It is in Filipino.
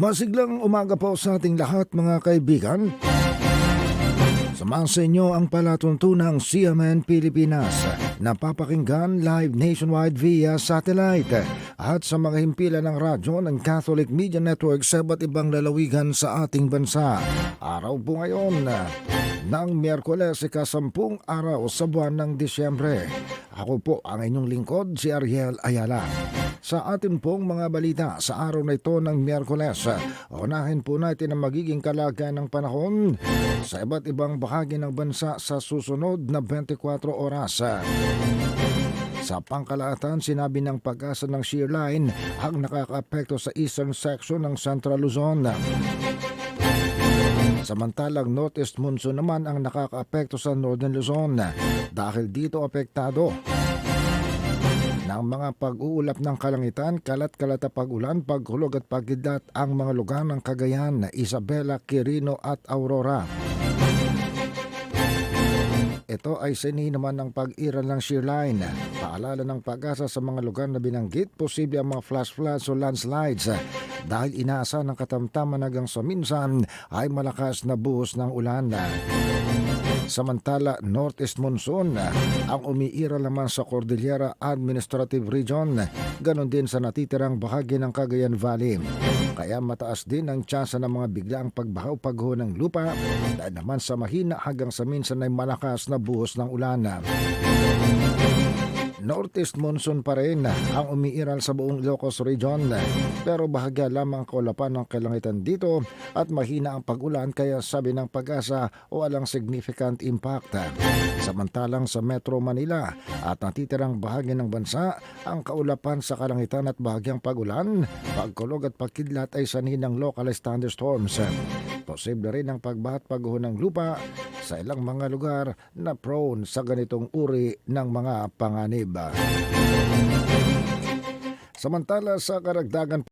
Masiglang umaga po sa ating lahat mga kaibigan. Samahan sa inyo ang palatuntunang CMN Pilipinas. Napapakinggan live nationwide via satellite at sa mga himpilan ng radyo ng Catholic Media Network sa iba't ibang lalawigan sa ating bansa. Araw po ngayon ng Miyerkules ikasampung araw sa buwan ng Disyembre. Ako po ang inyong lingkod si Ariel Ayala. Sa atin pong mga balita sa araw na ito ng Miyerkules, unahin po natin ang magiging kalagayan ng panahon sa iba't ibang bahagi ng bansa sa susunod na 24 oras. Sa pangkalahatan, sinabi ng pag-asa ng shear line ang nakakaapekto sa eastern section ng Central Luzon. Samantalang northeast monsoon naman ang nakakaapekto sa northern Luzon dahil dito apektado ng mga pag-uulap ng kalangitan, kalat-kalat na pag-ulan, paghulog at pagkidlat ang mga lugar ng Cagayan, Isabela, Quirino at Aurora. Ito ay sini naman ng pag-iral ng shear line. Paalala ng pag-asa sa mga lugar na binanggit, posible ang mga flash floods o landslides dahil inaasa ng katamtaman hanggang sa minsan ay malakas na buhos ng ulan. Samantala, Northeast Monsoon ang umiiral naman sa Cordillera Administrative Region, ganon din sa natitirang bahagi ng Cagayan Valley. Kaya mataas din ang tsansa ng mga biglaang pagbahaw pagho ng lupa dahil naman sa mahina hanggang sa minsan ay malakas na buhos ng ulan. Northeast monsoon pa rin ang umiiral sa buong Ilocos Region pero bahagya lamang kaulapan ng kalangitan dito at mahina ang pag-ulan kaya sabi ng pag-asa o walang significant impact. Samantalang sa Metro Manila at natitirang bahagi ng bansa ang kaulapan sa kalangitan at bahagyang pag-ulan, pagkulog at pagkidlat ay sanhi ng localized thunderstorms. Posible rin ang pagbahat pagho ng lupa sa ilang mga lugar na prone sa ganitong uri ng mga panganib. Samantala sa karagdagan